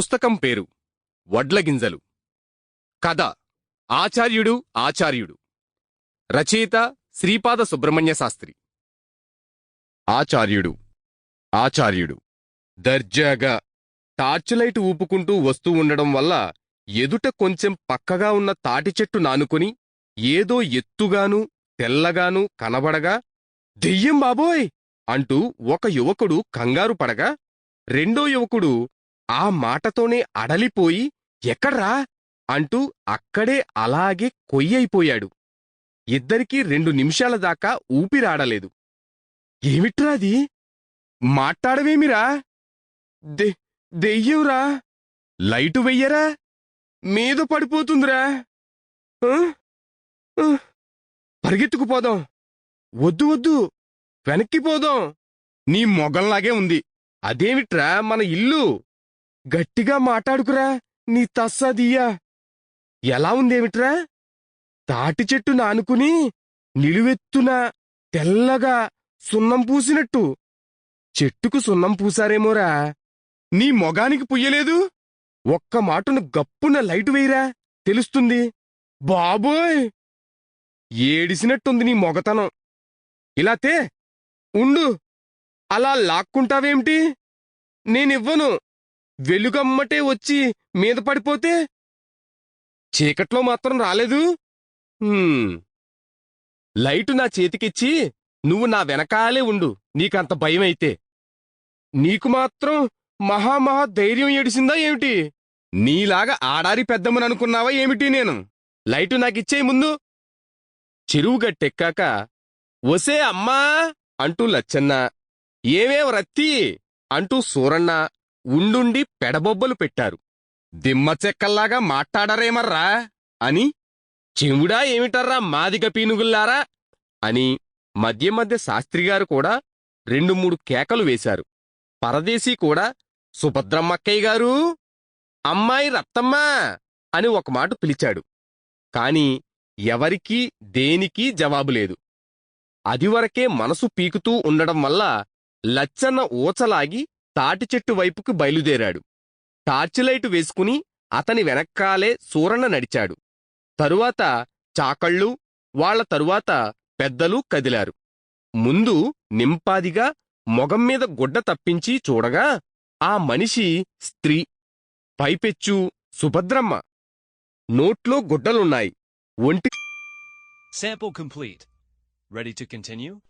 పుస్తకం పేరు వడ్లగింజలు. కథ ఆచార్యుడు ఆచార్యుడు. రచయిత శ్రీపాద సుబ్రహ్మణ్య శాస్త్రి. ఆచార్యుడు ఆచార్యుడు. దర్జాగా. టార్చులైట్ ఊపుకుంటూ వస్తూ ఉండడం వల్ల ఎదుట కొంచెం పక్కగా ఉన్న తాటి చెట్టు నానుకుని ఏదో ఎత్తుగాను తెల్లగాను కనబడగా దెయ్యం బాబోయ్! అంటూ ఒక యువకుడు కంగారు పడగా రెండో యువకుడు ఆ మాటతోనే అడలిపోయి ఎక్కడ్రా? అంటూ అక్కడే అలాగే కొయ్యైపోయాడు. ఇద్దరికీ రెండు నిమిషాల దాకా ఊపిరాడలేదు. ఏమిట్రా అది? మాట్లాడవేమిరా? దె దెయ్యంరా? లైటు వెయ్యరా? మీద పడిపోతుందిరా? పరిగెత్తుకుపోదాం వద్దు వద్దు. వెనక్కి పోదాం. నీ మొగల్లాగే ఉంది. అదేమిట్రా మన ఇల్లు? గట్టిగా మాట్లాడుకురా నీ తస్సదియ్యా ఎలా ఉందేమిట్రా? తాటి చెట్టు నానుకుని నిలువెత్తున తెల్లగా సున్నం పూసినట్టు. చెట్టుకు సున్నం పూసారేమోరా? నీ మొగానికి పుయ్యలేదు? ఒక్క మాటను గప్పున లైటు వేయరా తెలుస్తుంది. బాబోయ్! ఏడిసినట్టుంది నీ మొగతనం. ఇలా తే ఉండు. అలా లాక్కుంటావేమిటి? నేనివ్వను. వెలుగమ్మటే వచ్చి మీద పడిపోతే? చీకట్లో మాత్రం రాలేదు? లైటు నా చేతికిచ్చి నువ్వు నా వెనకాలే ఉండు నీకంత భయమైతే. నీకు మాత్రం మహామహా ధైర్యం ఏడిసిందా ఏమిటి? నీలాగా ఆడారి పెద్దమ్మననుకున్నావా ఏమిటి నేను? లైటు నాకిచ్చేయి ముందు. చెరువు గట్టెక్కాక ఒసే అమ్మా అంటూ లచ్చన్న ఏమేం రత్తి అంటూ సూరన్న ఉండుండి పెడబొబ్బలు పెట్టారు. దిమ్మ చెక్కల్లాగా మాట్లాడరేమర్రా? అని చెవుడా ఏమిటర్రా మాదిగ పీనుగుల్లారా? అని మధ్య మధ్య శాస్త్రిగారు కూడా రెండు మూడు కేకలు వేశారు. పరదేశీ కూడా సుభద్రమ్మక్కయ్య గారు అమ్మాయి రత్తమ్మ అని ఒక మాట పిలిచాడు. కాని ఎవరికీ దేనికీ జవాబు లేదు. అదివరకే మనసు పీకుతూ ఉండడం వల్ల లచ్చన్న ఊచలాగి తాటి చెట్టు వైపుకు బయలుదేరాడు. టార్చిలైటు వేసుకుని అతని వెనక్కాలే సూరన్న నడిచాడు. తరువాత చాకళ్ళు వాళ్ళ తరువాత పెద్దలు కదిలారు. ముందు నింపాదిగా మొగం మీద గుడ్డ తప్పించి చూడగా ఆ మనిషి స్త్రీ పైపెచ్చు సుభద్రమ్మ. నోట్లో గుడ్డలున్నాయి. ఒంటి Sample complete. Ready to continue?